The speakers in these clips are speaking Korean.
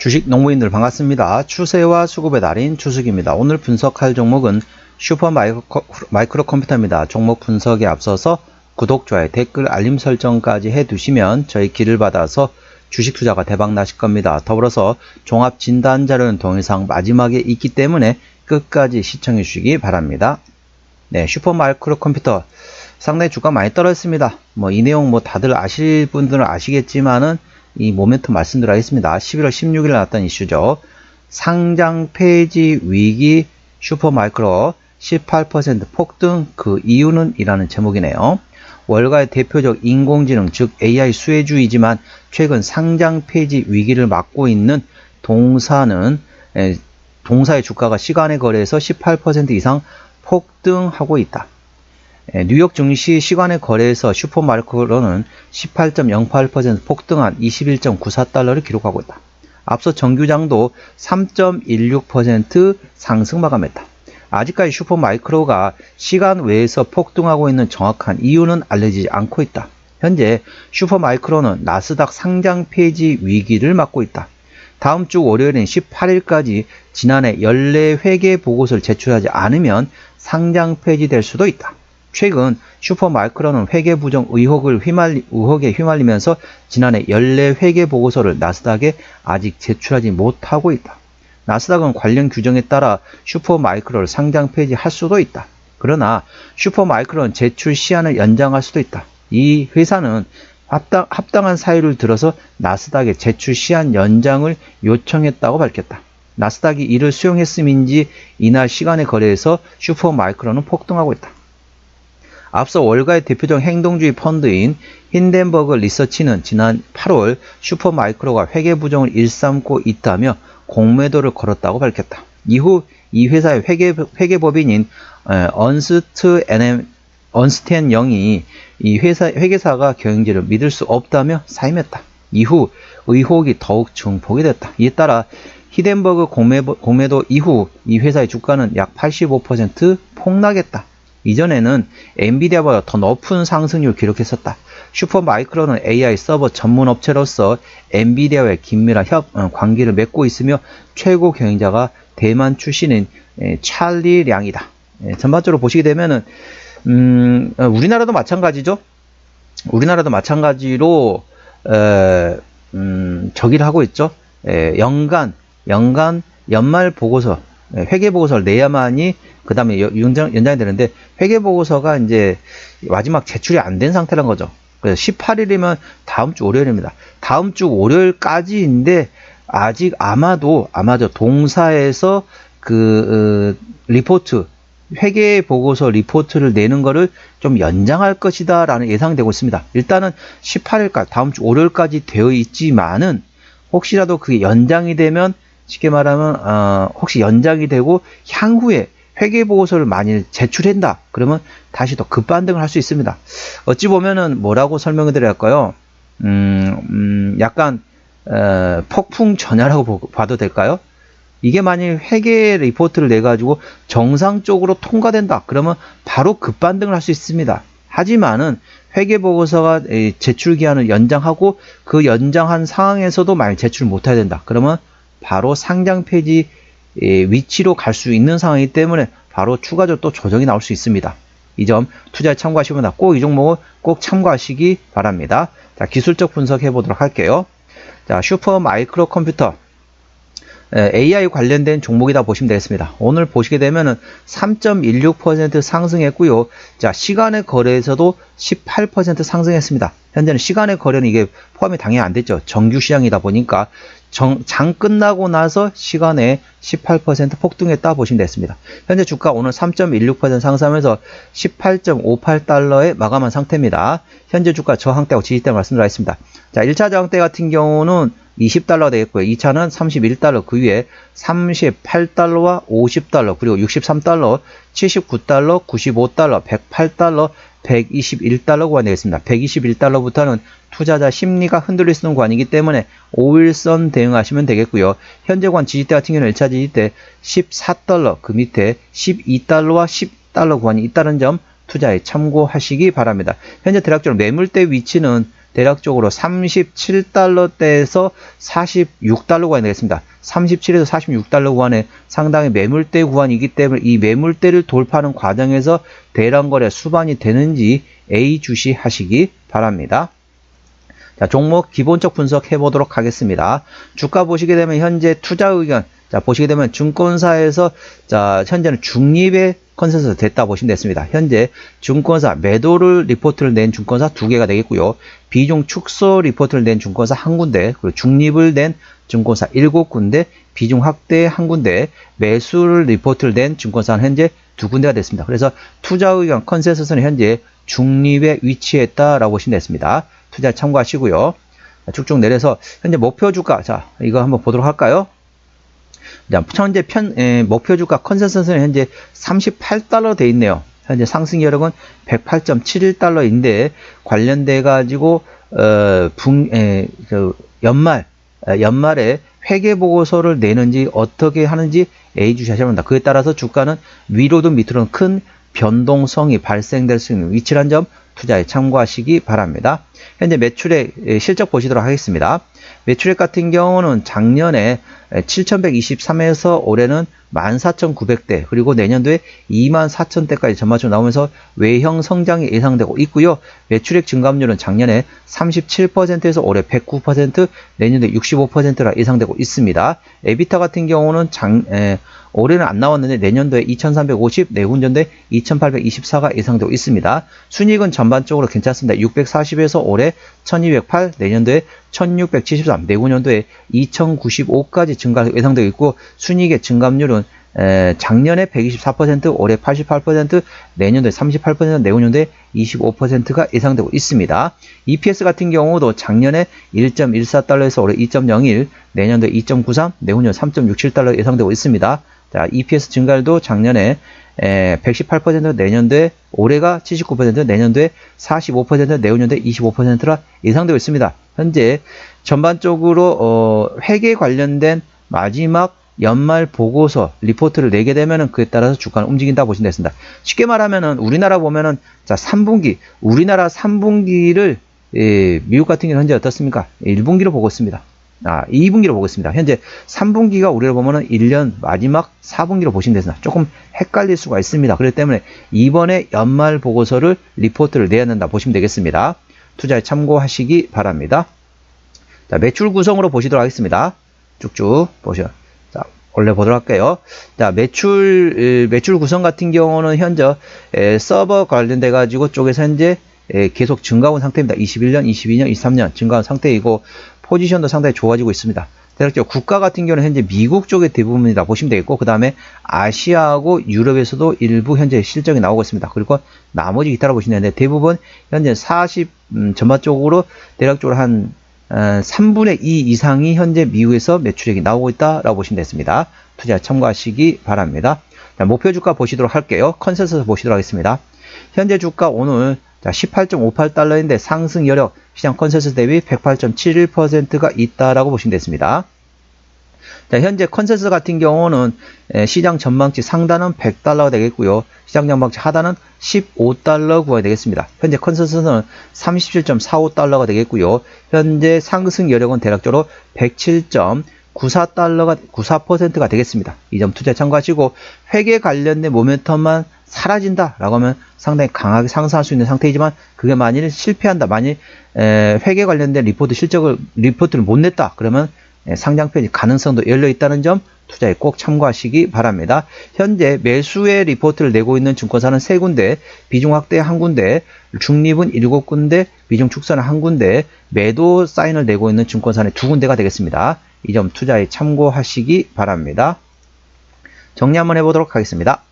주식 농부인들 반갑습니다. 추세와 수급의 달인 추석입니다. 오늘 분석할 종목은 슈퍼 마이크로, 마이크로 컴퓨터입니다. 종목 분석에 앞서서 구독, 좋아요, 댓글, 알림 설정까지 해두시면 저희 길을 받아서 주식 투자가 대박 나실 겁니다. 더불어서 종합 진단 자료는 동영상 마지막에 있기 때문에 끝까지 시청해 주시기 바랍니다. 네, 슈퍼 마이크로 컴퓨터 상당히 주가 많이 떨어졌습니다. 뭐 이 내용 뭐 다들 아실 분들은 아시겠지만은 이 모멘텀 말씀드리겠습니다. 11월 16일 나왔던 이슈죠. 상장 폐지 위기 슈퍼 마이크로 18% 폭등 그 이유는 이라는 제목이네요. 월가의 대표적 인공지능 즉 AI 수혜주이지만 최근 상장 폐지 위기를 맞고 있는 동사는 에, 동사의 주가가 시간의 거래에서 18% 이상 폭등하고 있다. 에, 뉴욕 증시 시간의 거래에서 슈퍼마이크로는 18.08% 폭등한 21.94달러를 기록하고 있다. 앞서 정규장도 3.16% 상승 마감했다. 아직까지 슈퍼마이크로가 시간 외에서 폭등하고 있는 정확한 이유는 알려지지 않고 있다. 현재 슈퍼마이크로는 나스닥 상장 폐지 위기를 맞고 있다. 다음 주 월요일인 18일까지 지난해 연례 회계 보고서를 제출하지 않으면 상장 폐지될 수도 있다. 최근 슈퍼마이크로는 회계 부정 의혹을 휘말리, 의혹에 휘말리면서 지난해 연례 회계 보고서를 나스닥에 아직 제출하지 못하고 있다. 나스닥은 관련 규정에 따라 슈퍼마이크로를 상장 폐지할 수도 있다. 그러나 슈퍼마이크로는 제출 시한을 연장할 수도 있다. 이 회사는 합당, 합당한 사유를 들어서 나스닥에 제출 시한 연장을 요청했다고 밝혔다. 나스닥이 이를 수용했음인지 이날 시간의 거래에서 슈퍼마이크로는 폭등하고 있다. 앞서 월가의 대표적 행동주의 펀드인 힌덴버그 리서치는 지난 8월 슈퍼마이크로가 회계 부정을 일삼고 있다며 공매도를 걸었다고 밝혔다. 이후 이 회사의 회계, 회계법인인 언스트 NM, 언스텐 영이 이 회사, 회계사가 경영진을 믿을 수 없다며 사임했다. 이후 의혹이 더욱 증폭이 됐다. 이에 따라 히덴버그 공매, 공매도 이후 이 회사의 주가는 약 85% 폭락했다. 이전에는 엔비디아보다 더 높은 상승률을 기록했었다. 슈퍼마이크로는 AI 서버 전문 업체로서 엔비디아와의 긴밀한 협, 어, 관계를 맺고 있으며 최고 경영자가 대만 출신인 에, 찰리 량이다. 에, 전반적으로 보시게 되면은 음, 어, 우리나라도 마찬가지죠. 우리나라도 마찬가지로 에, 음, 저기를 하고 있죠. 에, 연간 연간 연말 보고서 회계 보고서를 내야만이 그 다음에 연장, 연장이 되는데 회계 보고서가 이제 마지막 제출이 안 된 상태란 거죠. 그래서 18일이면 다음 주 월요일입니다. 다음 주 월요일까지인데 아직 아마도 아마도 동사에서 그 어, 리포트 회계 보고서 리포트를 내는 거를 좀 연장할 것이다 라는 예상되고 있습니다. 일단은 18일까지 다음 주 월요일까지 되어 있지만은 혹시라도 그게 연장이 되면 쉽게 말하면 어, 혹시 연장이 되고 향후에 회계 보고서를 만일 제출한다 그러면 다시 더 급반등을 할 수 있습니다. 어찌 보면은 뭐라고 설명을 드려야 할까요? 음, 음 약간 어, 폭풍 전야라고 봐도 될까요? 이게 만일 회계 리포트를 내 가지고 정상적으로 통과된다 그러면 바로 급반등을 할 수 있습니다. 하지만은 회계 보고서가 제출 기한을 연장하고 그 연장한 상황에서도 만약 제출 못해야 된다. 그러면 바로 상장 폐지 위치로 갈 수 있는 상황이기 때문에 바로 추가적으로 또 조정이 나올 수 있습니다. 이 점 투자에 참고하시면 꼭 이 종목은 꼭 참고하시기 바랍니다. 자, 기술적 분석해 보도록 할게요. 자, 슈퍼 마이크로 컴퓨터 AI 관련된 종목이다 보시면 되겠습니다. 오늘 보시게 되면은 3.16% 상승했고요. 자, 시간의 거래에서도 18% 상승했습니다. 현재는 시간의 거래는 이게 포함이 당연히 안 됐죠. 정규 시장이다 보니까 정, 장 끝나고 나서 시간에 18% 폭등했다 보시면 되겠습니다. 현재 주가 오늘 3.16% 상승하면서 18.58달러에 마감한 상태입니다. 현재 주가 저항대하고 지지대 말씀드리겠습니다. 자, 1차 저항대 같은 경우는 20달러 되겠고요. 2차는 31달러 그 위에 38달러와 50달러 그리고 63달러 79달러 95달러 108달러 121달러 구간이 되겠습니다. 121달러부터는 투자자 심리가 흔들릴 수 있는 구간이기 때문에 5일선 대응하시면 되겠고요. 현재 구간 지지대 같은 경우는 1차 지지대 14달러 그 밑에 12달러와 10달러 구간이 있다는 점 투자에 참고하시기 바랍니다. 현재 대략적으로 매물대 위치는 대략적으로 37달러대에서 46달러 구간이 되겠습니다. 37에서 46달러 구간에 상당히 매물대 구간이기 때문에 이 매물대를 돌파하는 과정에서 대량 거래 수반이 되는지 A 주시 하시기 바랍니다. 자, 종목 기본적 분석해 보도록 하겠습니다. 주가 보시게 되면 현재 투자 의견 자, 보시게 되면 증권사에서 자, 현재는 중립의 컨센서스 됐다 보시면 됐습니다. 현재 증권사 매도를 리포트를 낸 증권사 두 개가 되겠고요. 비중 축소 리포트를 낸 증권사 한 군데, 그리고 중립을 낸 증권사 일곱 군데, 비중 확대 한 군데, 매수를 리포트를 낸 증권사는 현재 두 군데가 됐습니다. 그래서 투자 의견 컨센서스는 현재 중립에 위치했다라고 보시면 됐습니다. 투자 참고하시고요. 자, 쭉쭉 내려서 현재 목표 주가 자 이거 한번 보도록 할까요? 자, 현재 편, 에, 목표 주가 컨센서스는 현재 38달러 돼 있네요. 현재 상승 여력은 108.71달러인데 관련돼 가지고 어, 분, 에, 저, 연말 에, 연말에 회계 보고서를 내는지 어떻게 하는지 A 주시하셔야 합니다. 그에 따라서 주가는 위로든 밑으로는 큰 변동성이 발생될 수 있는 위치란 점 투자에 참고하시기 바랍니다. 현재 매출의 에, 실적 보시도록 하겠습니다. 매출액 같은 경우는 작년에 7,123에서 올해는 14,900대 그리고 내년도에 24,000대까지 전반적으로 나오면서 외형 성장이 예상되고 있고요. 매출액 증감률은 작년에 37%에서 올해 109% 내년도에 65%라 예상되고 있습니다. 에비타 같은 경우는 작, 에, 올해는 안 나왔는데 내년도에 2,350, 내후년도에 2,824가 예상되고 있습니다. 순이익은 전반적으로 괜찮습니다. 640에서 올해 1,208, 내년도에 1,673, 내후년도에 2,095까지 증가 예상되고 있고 순이익의 증감률은 에, 작년에 124%, 올해 88%, 내년도에 38%, 내후년도에 25%가 예상되고 있습니다. EPS 같은 경우도 작년에 1.14달러에서 올해 2.01, 내년도에 2.93, 내후년 3.67달러 예상되고 있습니다. 자, EPS 증가율도 작년에 에, 118% 내년도에 올해가 79% 내년도에 45% 내후년도에 25%라 예상되고 있습니다. 현재 전반적으로 어, 회계 관련된 마지막 연말 보고서 리포트를 내게 되면은 그에 따라서 주가는 움직인다 보시면 되겠습니다. 쉽게 말하면은 우리나라 보면은 자 3분기 우리나라 3분기를 예, 미국 같은 경우는 현재 어떻습니까? 1분기로 보고 있습니다. 아, 2분기로 보고 있습니다. 현재 3분기가 우리를 보면은 1년 마지막 4분기로 보시면 되습니다. 조금 헷갈릴 수가 있습니다. 그렇기 때문에 이번에 연말 보고서를 리포트를 내야 된다 보시면 되겠습니다. 투자에 참고하시기 바랍니다. 자, 매출 구성으로 보시도록 하겠습니다. 쭉쭉 보셔. 자, 올려보도록 할게요. 자, 매출, 매출 구성 같은 경우는 현재 서버 관련돼 가지고 쪽에서 현재 계속 증가한 상태입니다. 21년, 22년, 23년 증가한 상태이고 포지션도 상당히 좋아지고 있습니다. 대략적으로 국가 같은 경우는 현재 미국 쪽의 대부분이다 보시면 되겠고 그 다음에 아시아하고 유럽에서도 일부 현재 실적이 나오고 있습니다. 그리고 나머지 기타라 보시면 되는데 대부분 현재 40 음, 전반적으로 대략적으로 한 어, 3분의 2 이상이 현재 미국에서 매출액이 나오고 있다라고 보시면 되겠습니다. 투자 참고하시기 바랍니다. 자, 목표 주가 보시도록 할게요. 컨센서스 보시도록 하겠습니다. 현재 주가 오늘 자, 18.58달러인데 상승 여력 시장 컨센서스 대비 108.71%가 있다라고 보시면 되겠습니다. 자, 현재 컨센서스 같은 경우는 시장 전망치 상단은 100달러가 되겠고요. 시장 전망치 하단은 15달러 구간이 되겠습니다. 현재 컨센서스는 37.45달러가 되겠고요. 현재 상승 여력은 대략적으로 107.94달러가 94%가 되겠습니다. 이 점 투자 참고하시고 회계 관련된 모멘텀만 사라진다라고 하면 상당히 강하게 상승할 수 있는 상태이지만 그게 만일 실패한다, 만일 회계 관련된 리포트 실적을 리포트를 못 냈다 그러면 상장편이 가능성도 열려 있다는 점 투자에 꼭 참고하시기 바랍니다. 현재 매수의 리포트를 내고 있는 증권사는 세 군데, 비중 확대 한 군데, 중립은 일곱 군데, 비중 축소는 한 군데, 매도 사인을 내고 있는 증권사는 두 군데가 되겠습니다. 이 점 투자에 참고하시기 바랍니다. 정리 한번 해보도록 하겠습니다.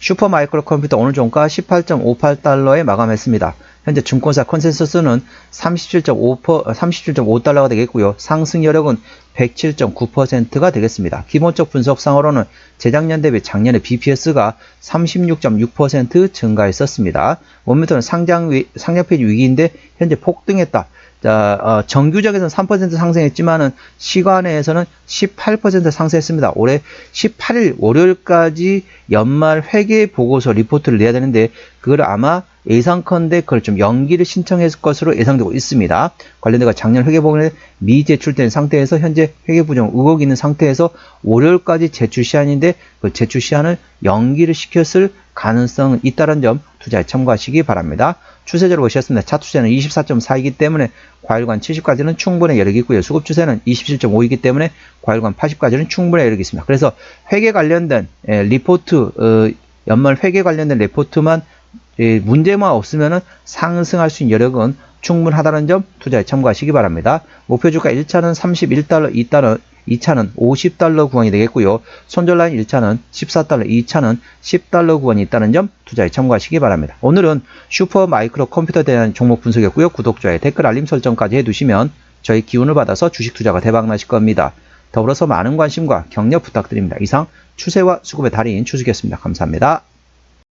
슈퍼마이크로 컴퓨터 오늘 종가 18.58달러에 마감했습니다. 현재 증권사 컨센서스는 37.5%, 37.5달러가 되겠고요. 상승 여력은 107.9%가 되겠습니다. 기본적 분석상으로는 재작년 대비 작년에 BPS가 36.6% 증가했었습니다. 원미터는 상장 위, 상장 페이지 위기인데 현재 폭등했다. 자, 어, 정규적에서는 3% 상승했지만은 시간에서는 18% 상승했습니다. 올해 18일 월요일까지 연말 회계 보고서 리포트를 내야 되는데 그걸 아마 예상컨대 그걸 좀 연기를 신청했을 것으로 예상되고 있습니다. 관련돼가 작년 회계보고에 미제출된 상태에서 현재 회계부정 의혹이 있는 상태에서 월요일까지 제출 시한인데 그 제출 시한을 연기를 시켰을 가능성은 있다는 점 투자에 참고하시기 바랍니다. 추세적으로 보셨습니다. 차 추세는 24.4이기 때문에 과일관 70까지는 충분히 여력이 있고요. 수급 추세는 27.5이기 때문에 과일관 80까지는 충분히 여력이 있습니다. 그래서 회계 관련된 에, 리포트 어, 연말 회계 관련된 리포트만 예, 문제만 없으면 상승할 수 있는 여력은 충분하다는 점 투자에 참고하시기 바랍니다. 목표 주가 1차는 31달러, 2달러, 2차는 50달러 구간이 되겠고요. 손절라인 1차는 14달러, 2차는 10달러 구간이 있다는 점 투자에 참고하시기 바랍니다. 오늘은 슈퍼 마이크로 컴퓨터에 대한 종목 분석이었고요. 구독, 좋아요, 댓글 알림 설정까지 해두시면 저희 기운을 받아서 주식 투자가 대박 나실 겁니다. 더불어서 많은 관심과 격려 부탁드립니다. 이상 추세와 수급의 달인 추석이었습니다. 감사합니다.